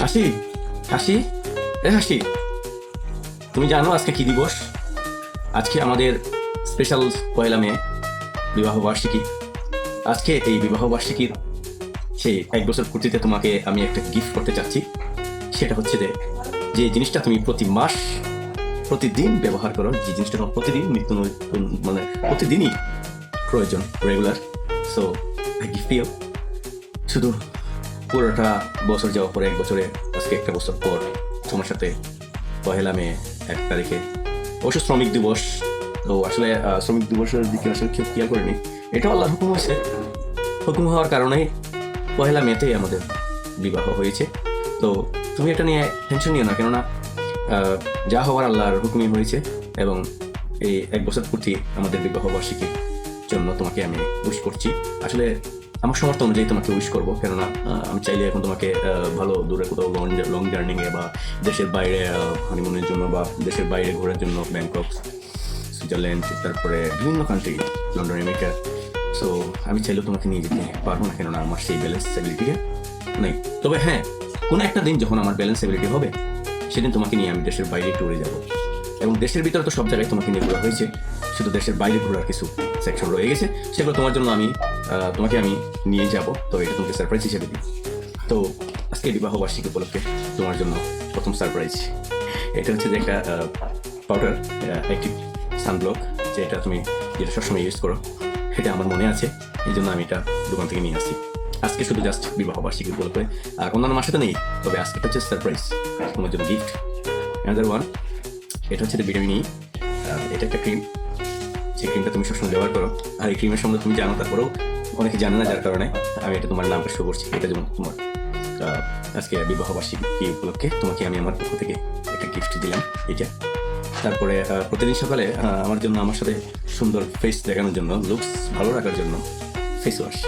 হাসি? হাসি? এ হাসি। তুমি জানো আজকে কি দিবস? আজকে আমাদের স্পেশাল পয়লা মে, বিবাহ বার্ষিকী। আজকে এই বিবাহ বার্ষিকীর সেই এক বছর পূর্তিতে তোমাকে আমি একটা গিফট করতে চাচ্ছি। সেটা হচ্ছে যে যে জিনিসটা তুমি প্রতি মাস, প্রতিদিন ব্যবহার করো, যে জিনিসটা তোমার প্রতিদিন নিত্য মানে প্রতিদিনই প্রয়োজন রেগুলার সো আই গিফট শুধু পুরোটা বছর যাওয়ার পরে, এক বছরে আজকে একটা বছর পর তোমার সাথে পহেলা মে এক তারিখে অবশ্য শ্রমিক দিবস। তো আসলে শ্রমিক দিবসের দিকে আসলে কেউ খেয়াল করেনি। এটাও আল্লাহর হুকুম হয়েছে হুকুম হওয়ার কারণে পহেলা মেতেই আমাদের বিবাহ হয়েছে। তো তুমি এটা নিয়ে টেনশন নিও না, কেননা যা হওয়ার আল্লাহর হুকুমই হয়েছে এবং এই এক বছর পূর্তি আমাদের বিবাহ বার্ষিকীর জন্য তোমাকে আমি উইশ করছি। আসলে আমার সমর্থ অনুযায়ী তোমাকে উইশ করব। কেননা আমি চাইলে এখন তোমাকে ভালো দূরে কোথাও লং লং জার্নিংয়ে বা দেশের বাইরে হানিমুনের জন্য বা দেশের বাইরে ঘোরার জন্য ব্যাংকক সুইজারল্যান্ড তারপরে বিভিন্ন কান্ট্রি লন্ডন আমেরিকা সো আমি চাইলেও তোমাকে নিয়ে যেতে পারব না, কেননা আমার সেই ব্যালেন্স এবিলিটিটা নেই। তবে হ্যাঁ কোনো একটা দিন যখন আমার ব্যালেন্স এবিলিটি হবে, সেদিন তোমাকে নিয়ে আমি দেশের বাইরে ট্যুরে যাব। এবং দেশের ভিতরে তো সব জায়গায় তোমাকে নিয়ে ঘোরা হয়েছে। শুধু দেশের বাইরে ঘোরার কিছু সেকশন রয়ে গেছে। সেগুলো তোমার জন্য আমি তোমাকে আমি নিয়ে যাব। তো এটা তোমাকে সারপ্রাইজ হিসেবে দিই। তো আজকে বিবাহ বার্ষিকী উপলক্ষে তোমার জন্য প্রথম সারপ্রাইজ এটা হচ্ছে যে একটা পাউডার একটি সানব্লক যেটা তুমি, যেটা সবসময় ইউজ করো। সেটা আমার মনে আছে। এই জন্য আমি এটা দোকান থেকে নিয়ে আসি আজকে শুধু জাস্ট বিবাহ বার্ষিকী উপলক্ষে। আর অন্যান্য মাসে তো নেই। তবে আজকে এটা হচ্ছে সারপ্রাইজ তোমার জন্য গিফট অ্যানাদার ওয়ান এটা হচ্ছে ভিটামিন ই এটা একটা ক্রিম যে ক্রিমটা তুমি সবসময় ব্যবহার করো। আর এই ক্রিমের সম্বন্ধে তুমি জানো তারপরেও অনেকে জানে না যার কারণে আমি এটা তোমার নামটা শো করছি। এটা যেমন তোমার আজকে বিবাহ বার্ষিকী উপলক্ষে তোমাকে আমি আমার পক্ষ থেকে একটা গিফট দিলাম। এটা তারপরে প্রতিদিন সকালে আমার জন্য, আমার সাথে সুন্দর ফেস দেখানোর জন্য লুকস ভালো রাখার জন্য ফেস ওয়াশ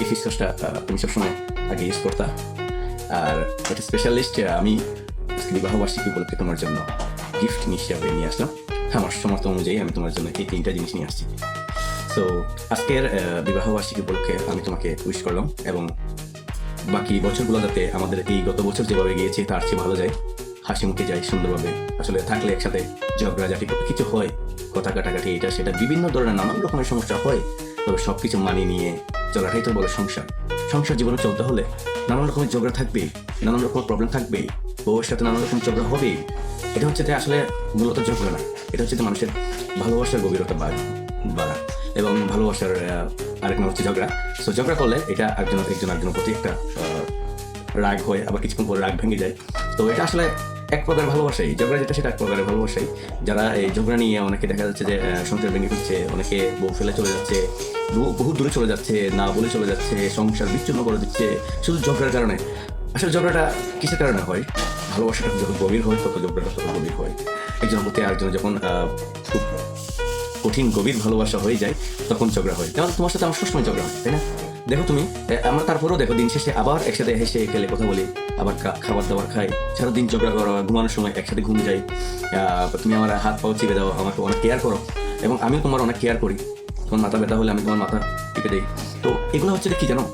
এই ফেস ওয়াশটা তুমি সবসময় আগে ইউজ করতা। আর এটা স্পেশালিস্ট আমি আজকে বিবাহ বার্ষিকী উপলক্ষে তোমার জন্য গিফট নিয়ে আসলাম আমার সমর্থ অনুযায়ী আমি তোমার জন্য এই তিনটা জিনিস নিয়ে আসছি তো আজকের বিবাহ বার্ষিকী উপলক্ষে আমি তোমাকে উইশ করলাম এবং বাকি বছরগুলো যাতে আমাদের এই গত বছর যেভাবে গিয়েছে, তার চেয়ে ভালো যায় হাসি মুখে যায়, সুন্দরভাবে। আসলে থাকলে একসাথে ঝগড়াঝাটি কিছু হয়, কথা কাটাকাটি, এটা সেটা বিভিন্ন ধরনের নানান রকমের সমস্যা হয়, তবে সব কিছু মানিয়ে নিয়ে চলাটাই তো বলে সংসার। সংসার জীবনে চলতে হলে নানান রকমের ঝগড়া থাকবে নানান রকমের প্রবলেম থাকবে সাথে নানান রকম ঝগড়া হবে এটা হচ্ছে আসলে মূলত ঝগড়া না, এটা হচ্ছে মানুষের ভালোবাসার গভীরতা বাড়া এবং ভালোবাসার আরেক নাম হচ্ছে ঝগড়া। সো ঝগড়া করলে এটা একজন একজন একজনের প্রতি একটা রাগ হয় আবার কিছুক্ষণ পরে রাগ ভেঙে যায়। তো এটা আসলে এক প্রকার ভালোবাসাই, ঝগড়া যেটা সেটা এক প্রকারের ভালোবাসাই। যারা এই ঝগড়া নিয়ে অনেকে দেখা যাচ্ছে যে সংসার ভেঙে ফেলছে, অনেকে বউ ফেলে চলে যাচ্ছে বহু দূরে চলে যাচ্ছে, না বলে চলে যাচ্ছে, সংসার বিচ্ছিন্ন করে দিচ্ছে, শুধু ঝগড়ার কারণে। আসলে ঝগড়াটা কিসের কারণে হয়? ভালোবাসাটা যখন গভীর হয় তত ঝগড়াটা তত গভীর হয়। একজন প্রতি আরেকজন যখন খুব কঠিন, গভীর ভালোবাসা হয়ে যায়, তখন ঝগড়া হয়। যেমন তোমার সাথে আমার সবসময় ঝগড়া হয়, তাই না? দেখো তুমি আমরা তারপরেও দেখো, দিন শেষে আবার একসাথে হেসে খেলে কথা বলি, আবার খাবার দাবার খাই, সারাদিন ঝগড়া করো, ঘুমানোর সময় একসাথে ঘুম যাই। তুমি আমার হাত পাও চিপে দাও, আমাকে অনেক কেয়ার করো, এবং আমিও তোমার অনেক কেয়ার করি। তোমার মাথা ব্যথা হলে আমি তোমার মাথা টিপে দিই। তো এগুলো হচ্ছে কি জানো?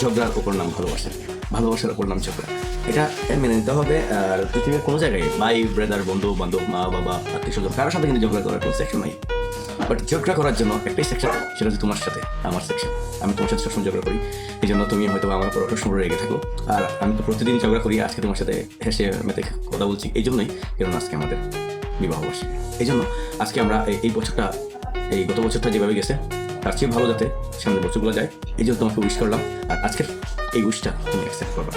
ঝগড়ার ওপর নাম ভালোবাসা। ভালোবাসার ওপর নাম ঝগড়া এটা মেনে নিতে হবে, আর পৃথিবীর কোনো জায়গায় ভাই ব্রাদার বন্ধু, বান্ধব, মা, বাবা, আত্মীয় স্বজন, কারোর সাথে কিন্তু ঝগড়া করার কোনো সেকশন নাই। বাট ঝগড়া করার জন্য একটাই সেকশন সেটা হচ্ছে তোমার সাথে, আমার সেকশন আমি তোমার সাথে সবসময় ঝগড়া করি এই জন্য তুমি হয়তো আমার উপর সবসময় রেগে থাকো আর আমি তো প্রতিদিন ঝগড়া করি, আজকে তোমার সাথে হেসে মেতে কথা বলছি, এই জন্যই কারণ আজকে আমাদের বিবাহ বার্ষিকী। এই জন্য আজকে আমরা এই বছরটা এই গত বছরটা যেভাবে গেছে তার চেয়ে ভালো যাতে সামনে বছরগুলো যায়, এই জন্য তোমাকে উইশ করলাম। আর আজকের এই উইশটা তুমি অ্যাকসেপ্ট করবা।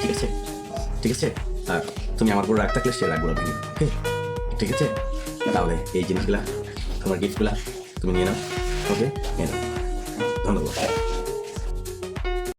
ঠিক আছে? ঠিক আছে? আর তুমি আমার উপর রাগ থাকলে সে রাগগুলো ভেঙে ওকে ঠিক আছে? তাহলে এই জিনিসগুলা, তোমার গিফটগুলা তুমি নিয়ে নাও ওকে নিয়ে নাও। ধন্যবাদ।